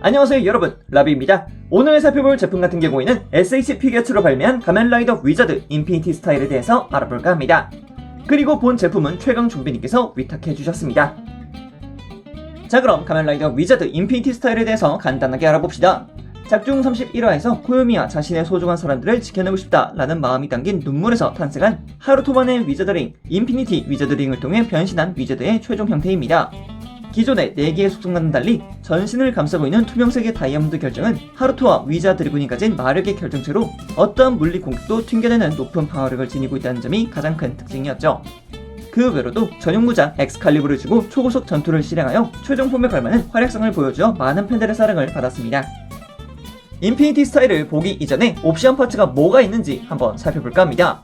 안녕하세요 여러분. 라비입니다. 오늘 살펴볼 제품 같은 경우에는 SH 피겨츠로 발매한 가면라이더 위자드 인피니티 스타일에 대해서 알아볼까 합니다. 그리고 본 제품은 최강 좀비님께서 위탁해 주셨습니다. 자 그럼 가면라이더 위자드 인피니티 스타일에 대해서 간단하게 알아봅시다. 작중 31화에서 코요미와 자신의 소중한 사람들을 지켜내고 싶다 라는 마음이 담긴 눈물에서 탄생한 하루토만의 위자드링 인피니티 위자드링을 통해 변신한 위자드의 최종 형태입니다 기존의 4개의 속성과는 달리 전신을 감싸고 있는 투명색의 다이아몬드 결정은 하루토와 위자 드래곤이 가진 마력의 결정체로 어떠한 물리 공격도 튕겨내는 높은 방어력을 지니고 있다는 점이 가장 큰 특징이었죠. 그 외로도 전용 무장 엑스칼리브를 주고 초고속 전투를 실행하여 최종 폼에 걸맞는 활약성을 보여주어 많은 팬들의 사랑을 받았습니다. 인피니티 스타일을 보기 이전에 옵션 파츠가 뭐가 있는지 한번 살펴볼까 합니다.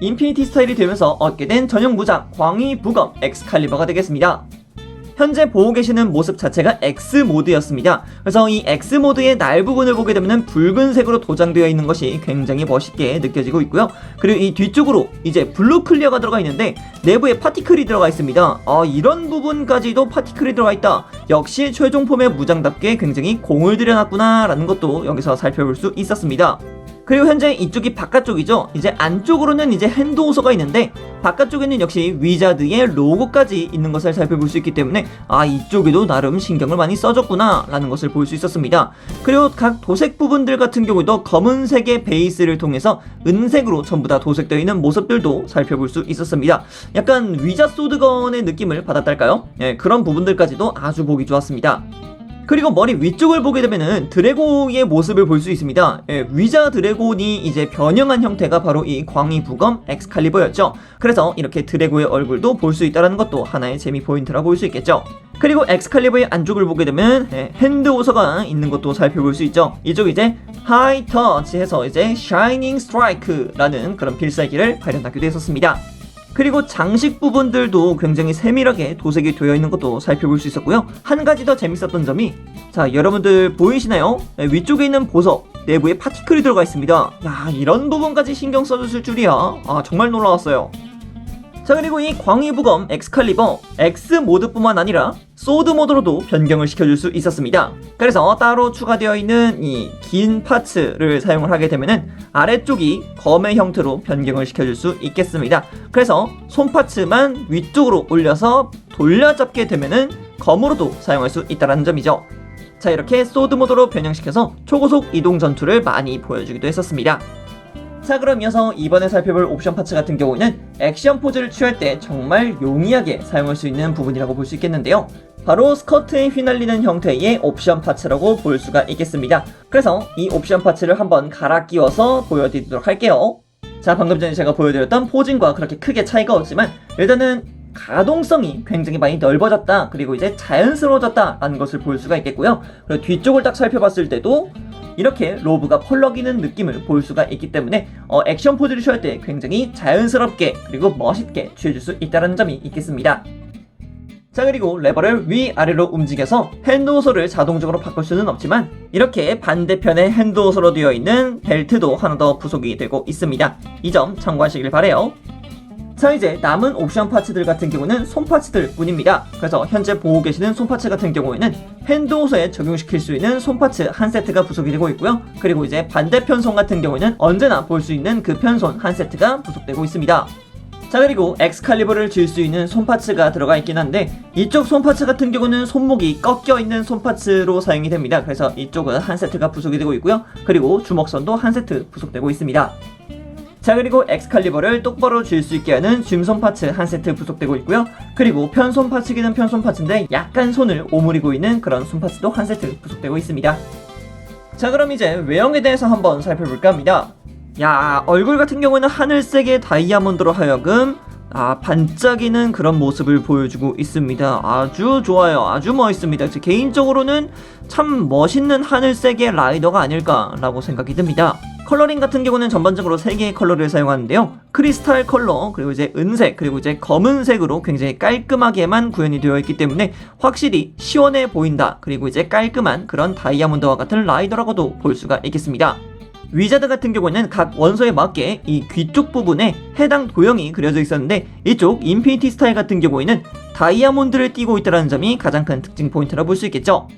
인피니티 스타일이 되면서 얻게 된 전용 무장 광희 부검 엑스칼리버가 되겠습니다. 현재 보고 계시는 모습 자체가 X 모드였습니다. 그래서 이 X 모드의 날 부분을 보게 되면 붉은색으로 도장되어 있는 것이 굉장히 멋있게 느껴지고 있고요. 그리고 이 뒤쪽으로 이제 블루 클리어가 들어가 있는데 내부에 파티클이 들어가 있습니다. 아, 이런 부분까지도 파티클이 들어가 있다. 역시 최종 폼의 무장답게 굉장히 공을 들여놨구나 라는 것도 여기서 살펴볼 수 있었습니다. 그리고 현재 이쪽이 바깥쪽이죠. 이제 안쪽으로는 이제 핸드 호서가 있는데 바깥쪽에는 역시 위자드의 로고까지 있는 것을 살펴볼 수 있기 때문에 아 이쪽에도 나름 신경을 많이 써줬구나 라는 것을 볼 수 있었습니다. 그리고 각 도색 부분들 같은 경우도 검은색의 베이스를 통해서 은색으로 전부 다 도색되어 있는 모습들도 살펴볼 수 있었습니다. 약간 위자 소드건의 느낌을 받았달까요? 예, 그런 부분들까지도 아주 보기 좋았습니다. 그리고 머리 위쪽을 보게 되면은 드래곤의 모습을 볼 수 있습니다. 예, 위자 드래곤이 이제 변형한 형태가 바로 이 광희 부검 엑스칼리버였죠. 그래서 이렇게 드래곤의 얼굴도 볼 수 있다는 것도 하나의 재미 포인트라 볼 수 있겠죠. 그리고 엑스칼리버의 안쪽을 보게 되면 예, 핸드 호서가 있는 것도 살펴볼 수 있죠. 이쪽 이제 하이 터치 해서 이제 샤이닝 스트라이크라는 그런 필살기를 발현하기도 했었습니다. 그리고 장식 부분들도 굉장히 세밀하게 도색이 되어 있는 것도 살펴볼 수 있었고요. 한 가지 더 재밌었던 점이 자 여러분들 보이시나요? 네, 위쪽에 있는 보석 내부에 파티클이 들어가 있습니다. 야 이런 부분까지 신경 써주실 줄이야. 아 정말 놀라웠어요. 자 그리고 이 광희부검 엑스칼리버 X 모드뿐만 아니라 소드 모드로도 변경을 시켜줄 수 있었습니다. 그래서 따로 추가되어 있는 이 긴 파츠를 사용을 하게 되면은 아래쪽이 검의 형태로 변경을 시켜줄 수 있겠습니다. 그래서 손 파츠만 위쪽으로 올려서 돌려잡게 되면은 검으로도 사용할 수 있다는 점이죠. 자 이렇게 소드 모드로 변형시켜서 초고속 이동 전투를 많이 보여주기도 했었습니다. 자 그럼 이어서 이번에 살펴볼 옵션 파츠 같은 경우에는 액션 포즈를 취할 때 정말 용이하게 사용할 수 있는 부분이라고 볼 수 있겠는데요. 바로 스커트에 휘날리는 형태의 옵션 파츠라고 볼 수가 있겠습니다. 그래서 이 옵션 파츠를 한번 갈아 끼워서 보여드리도록 할게요. 자 방금 전에 제가 보여드렸던 포징과 그렇게 크게 차이가 없지만 일단은 가동성이 굉장히 많이 넓어졌다. 그리고 이제 자연스러워졌다 라는 것을 볼 수가 있겠고요. 그리고 뒤쪽을 딱 살펴봤을 때도 이렇게 로브가 펄럭이는 느낌을 볼 수가 있기 때문에 어, 액션 포즈를 취할 때 굉장히 자연스럽게 그리고 멋있게 취해줄 수 있다는 점이 있겠습니다. 자 그리고 레버를 위아래로 움직여서 핸드 호소를 자동적으로 바꿀 수는 없지만 이렇게 반대편에 핸드 호소로 되어 있는 벨트도 하나 더 부속이 되고 있습니다. 이 점 참고하시길 바래요. 자 이제 남은 옵션 파츠들 같은 경우는 손 파츠들 뿐입니다. 그래서 현재 보고 계시는 손 파츠 같은 경우에는 핸드 호소에 적용시킬 수 있는 손 파츠 한 세트가 부속이 되고 있고요. 그리고 이제 반대편 손 같은 경우에는 언제나 볼 수 있는 그 편손 한 세트가 부속되고 있습니다. 자 그리고 엑스칼리버를 질수 있는 손파츠가 들어가 있긴 한데 이쪽 손파츠 같은 경우는 손목이 꺾여 있는 손파츠로 사용이 됩니다. 그래서 이쪽은 한 세트가 부속이 되고 있고요. 그리고 주먹선도 한 세트 부속되고 있습니다. 자 그리고 엑스칼리버를 똑바로 쥘 수 있게 하는 줌손 파츠 한 세트 부속되고 있고요. 그리고 편손 파츠기는 편손 파츠인데 약간 손을 오므리고 있는 그런 손 파츠도 한 세트 부속되고 있습니다. 자 그럼 이제 외형에 대해서 한번 살펴볼까 합니다. 야 얼굴 같은 경우는 하늘색의 다이아몬드로 하여금 아 반짝이는 그런 모습을 보여주고 있습니다. 아주 좋아요. 아주 멋있습니다. 제 개인적으로는 참 멋있는 하늘색의 라이더가 아닐까라고 생각이 듭니다. 컬러링 같은 경우는 전반적으로 3개의 컬러를 사용하는데요. 크리스탈 컬러, 그리고 이제 은색, 그리고 이제 검은색으로 굉장히 깔끔하게만 구현이 되어 있기 때문에 확실히 시원해 보인다. 그리고 이제 깔끔한 그런 다이아몬드와 같은 라이더라고도 볼 수가 있겠습니다. 위자드 같은 경우는 각 원소에 맞게 이 귀 쪽 부분에 해당 도형이 그려져 있었는데 이쪽 인피니티 스타일 같은 경우에는 다이아몬드를 띄고 있다는 점이 가장 큰 특징 포인트라 볼 수 있겠죠.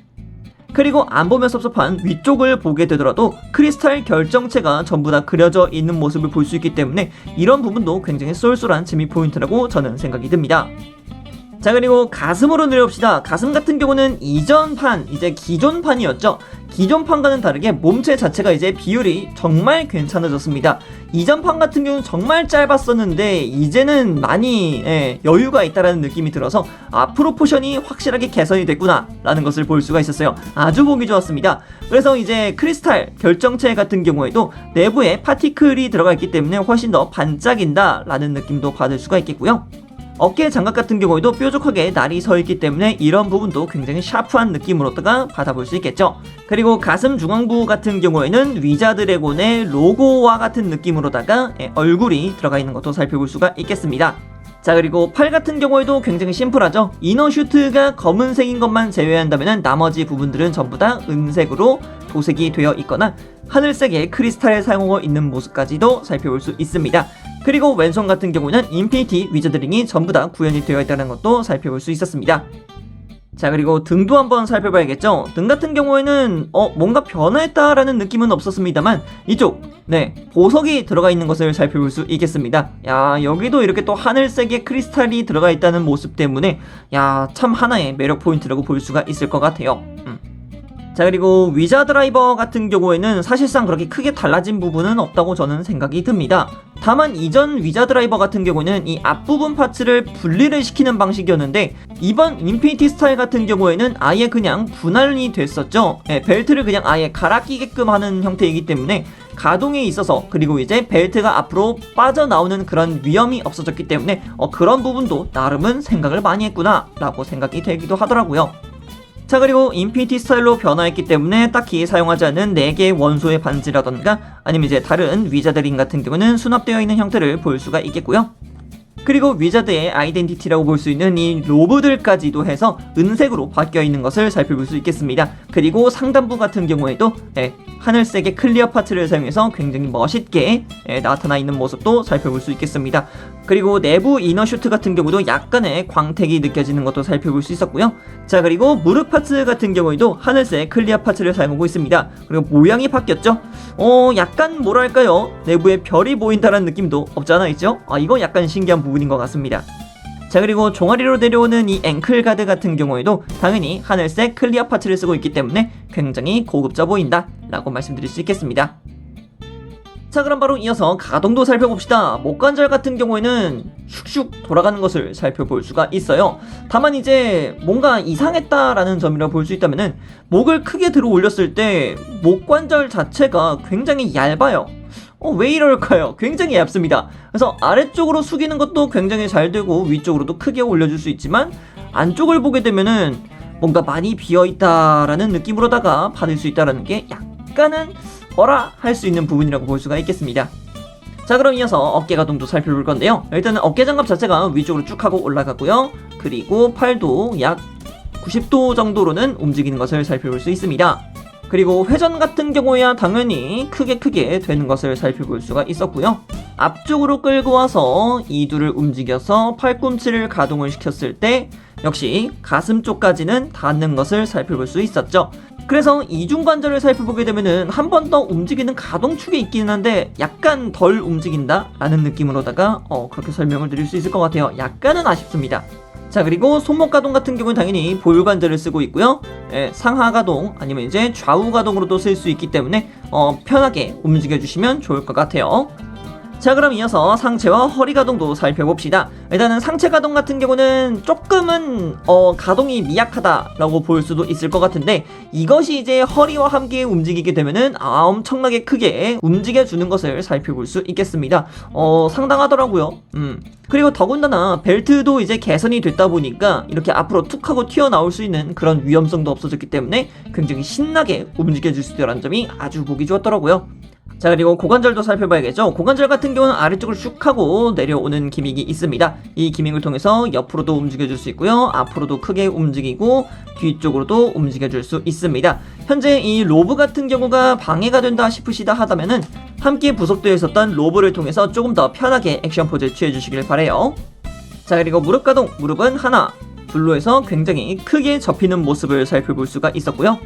그리고 안 보면 섭섭한 위쪽을 보게 되더라도 크리스탈 결정체가 전부 다 그려져 있는 모습을 볼 수 있기 때문에 이런 부분도 굉장히 쏠쏠한 재미 포인트라고 저는 생각이 듭니다. 자 그리고 가슴으로 내려봅시다. 가슴 같은 경우는 이전 판, 이제 기존 판이었죠. 기존 판과는 다르게 몸체 자체가 이제 비율이 정말 괜찮아졌습니다. 이전 판 같은 경우는 정말 짧았었는데 이제는 많이 예, 여유가 있다라는 느낌이 들어서 아 프로포션이 확실하게 개선이 됐구나 라는 것을 볼 수가 있었어요. 아주 보기 좋았습니다. 그래서 이제 크리스탈 결정체 같은 경우에도 내부에 파티클이 들어가 있기 때문에 훨씬 더 반짝인다 라는 느낌도 받을 수가 있겠고요. 어깨 장갑 같은 경우에도 뾰족하게 날이 서 있기 때문에 이런 부분도 굉장히 샤프한 느낌으로다가 받아볼 수 있겠죠. 그리고 가슴 중앙부 같은 경우에는 위자 드래곤의 로고와 같은 느낌으로다가 예, 얼굴이 들어가 있는 것도 살펴볼 수가 있겠습니다. 자 그리고 팔 같은 경우에도 굉장히 심플하죠 이너 슈트가 검은색인 것만 제외한다면 나머지 부분들은 전부 다 은색으로 도색이 되어 있거나 하늘색의 크리스탈을 사용하고 있는 모습까지도 살펴볼 수 있습니다. 그리고 왼손 같은 경우는 인피니티 위저드링이 전부 다 구현이 되어 있다는 것도 살펴볼 수 있었습니다. 자 그리고 등도 한번 살펴봐야겠죠? 등 같은 경우에는 어 뭔가 변화했다라는 느낌은 없었습니다만 이쪽 네 보석이 들어가 있는 것을 살펴볼 수 있겠습니다. 야 여기도 이렇게 또 하늘색의 크리스탈이 들어가 있다는 모습 때문에 야 참 하나의 매력 포인트라고 볼 수가 있을 것 같아요. 음. 자 그리고 위자 드라이버 같은 경우에는 사실상 그렇게 크게 달라진 부분은 없다고 저는 생각이 듭니다. 다만 이전 위자 드라이버 같은 경우는 이 앞부분 파츠를 분리를 시키는 방식이었는데 이번 인피니티 스타일 같은 경우에는 아예 그냥 분할이 됐었죠. 네, 벨트를 그냥 아예 갈아 끼게끔 하는 형태이기 때문에 가동에 있어서 그리고 이제 벨트가 앞으로 빠져나오는 그런 위험이 없어졌기 때문에 어, 그런 부분도 나름은 생각을 많이 했구나 라고 생각이 되기도 하더라고요. 자 그리고 인피니티 스타일로 변화했기 때문에 딱히 사용하지 않는 4개의 원소의 반지라던가 아니면 이제 다른 위자드링 같은 경우는 수납되어 있는 형태를 볼 수가 있겠고요. 그리고 위자드의 아이덴티티라고 볼 수 있는 이 로브들까지도 해서 은색으로 바뀌어 있는 것을 살펴볼 수 있겠습니다. 그리고 상단부 같은 경우에도 예, 하늘색의 클리어 파츠를 사용해서 굉장히 멋있게 예, 나타나 있는 모습도 살펴볼 수 있겠습니다. 그리고 내부 이너 슈트 같은 경우도 약간의 광택이 느껴지는 것도 살펴볼 수 있었고요. 자 그리고 무릎 파츠 같은 경우에도 하늘색 클리어 파츠를 사용하고 있습니다. 그리고 모양이 바뀌었죠. 어 약간 뭐랄까요 내부에 별이 보인다는 느낌도 없잖아 있죠? 아 이거 약간 신기한 부분 인 것 같습니다. 자 그리고 종아리로 내려오는 이 앵클 가드 같은 경우에도 당연히 하늘색 클리어 파츠를 쓰고 있기 때문에 굉장히 고급져 보인다 라고 말씀드릴 수 있겠습니다. 자 그럼 바로 이어서 가동도 살펴봅시다 목관절 같은 경우에는 슉슉 돌아가는 것을 살펴볼 수가 있어요 다만 이제 뭔가 이상했다라는 점이라 볼 수 있다면은 목을 크게 들어 올렸을 때 목관절 자체가 굉장히 얇아요 어, 왜 이럴까요? 굉장히 얇습니다. 그래서 아래쪽으로 숙이는 것도 굉장히 잘 되고 위쪽으로도 크게 올려줄 수 있지만 안쪽을 보게 되면은 뭔가 많이 비어있다라는 느낌으로다가 받을 수 있다라는 게 약간은 어라 할 수 있는 부분이라고 볼 수가 있겠습니다. 자 그럼 이어서 어깨 가동도 살펴볼 건데요. 일단은 어깨 장갑 자체가 위쪽으로 쭉 하고 올라가고요. 그리고 팔도 약 90도 정도로는 움직이는 것을 살펴볼 수 있습니다. 그리고 회전 같은 경우에야 당연히 크게 크게 되는 것을 살펴볼 수가 있었고요. 앞쪽으로 끌고 와서 이두를 움직여서 팔꿈치를 가동을 시켰을 때 역시 가슴 쪽까지는 닿는 것을 살펴볼 수 있었죠. 그래서 이중관절을 살펴보게 되면은 한 번 더 움직이는 가동축이 있기는 한데 약간 덜 움직인다 라는 느낌으로다가 어 그렇게 설명을 드릴 수 있을 것 같아요 약간은 아쉽습니다 자 그리고 손목 가동 같은 경우는 당연히 보유관절을 쓰고 있고요. 예, 상하 가동 아니면 이제 좌우 가동으로도 쓸 수 있기 때문에 어, 편하게 움직여 주시면 좋을 것 같아요 자 그럼 이어서 상체와 허리 가동도 살펴봅시다. 일단은 상체 가동 같은 경우는 조금은 어, 가동이 미약하다라고 볼 수도 있을 것 같은데 이것이 이제 허리와 함께 움직이게 되면은 아 엄청나게 크게 움직여주는 것을 살펴볼 수 있겠습니다. 어 상당하더라고요. 음. 그리고 더군다나 벨트도 이제 개선이 됐다 보니까 이렇게 앞으로 툭 하고 튀어나올 수 있는 그런 위험성도 없어졌기 때문에 굉장히 신나게 움직여줄 수 있다는 점이 아주 보기 좋았더라고요 자 그리고 고관절도 살펴봐야겠죠? 고관절 같은 경우는 아래쪽을 슉 하고 내려오는 기믹이 있습니다. 이 기믹을 통해서 옆으로도 움직여줄 수 있고요. 앞으로도 크게 움직이고 뒤쪽으로도 움직여줄 수 있습니다. 현재 이 로브 같은 경우가 방해가 된다 싶으시다 하다면은 함께 부속되어 있었던 로브를 통해서 조금 더 편하게 액션 포즈를 취해주시길 바래요. 자 그리고 무릎 가동. 무릎은 하나 해서 굉장히 크게 접히는 모습을 살펴볼 수가 있었고요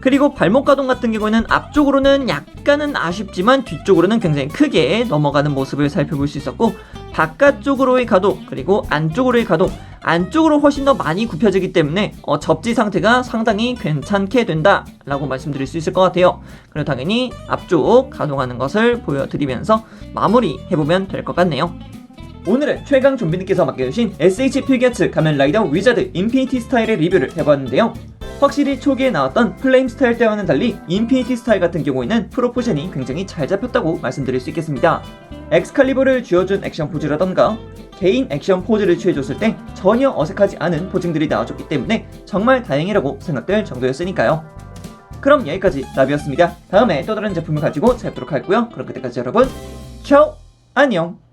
그리고 발목 가동 같은 경우에는 앞쪽으로는 약간은 아쉽지만 뒤쪽으로는 굉장히 크게 넘어가는 모습을 살펴볼 수 있었고 바깥쪽으로의 가동 그리고 안쪽으로의 가동 안쪽으로 훨씬 더 많이 굽혀지기 때문에 어, 접지 상태가 상당히 괜찮게 된다라고 말씀드릴 수 있을 것 같아요. 그리고 당연히 앞쪽 가동하는 것을 보여드리면서 마무리해보면 될 것 같네요. 오늘은 최강 좀비님께서 맡겨주신 SH 필기아츠 가면라이더 위자드 인피니티 스타일의 리뷰를 해봤는데요. 확실히 초기에 나왔던 플레임 스타일 때와는 달리 인피니티 스타일 같은 경우에는 프로포션이 굉장히 잘 잡혔다고 말씀드릴 수 있겠습니다. 엑스칼리버를 쥐어준 액션 포즈라던가 개인 액션 포즈를 취해줬을 때 전혀 어색하지 않은 포징들이 나와줬기 때문에 정말 다행이라고 생각될 정도였으니까요. 그럼 여기까지 나비였습니다. 다음에 또 다른 제품을 가지고 찾도록 할고요. 그럼 그때까지 여러분, 차오! 안녕!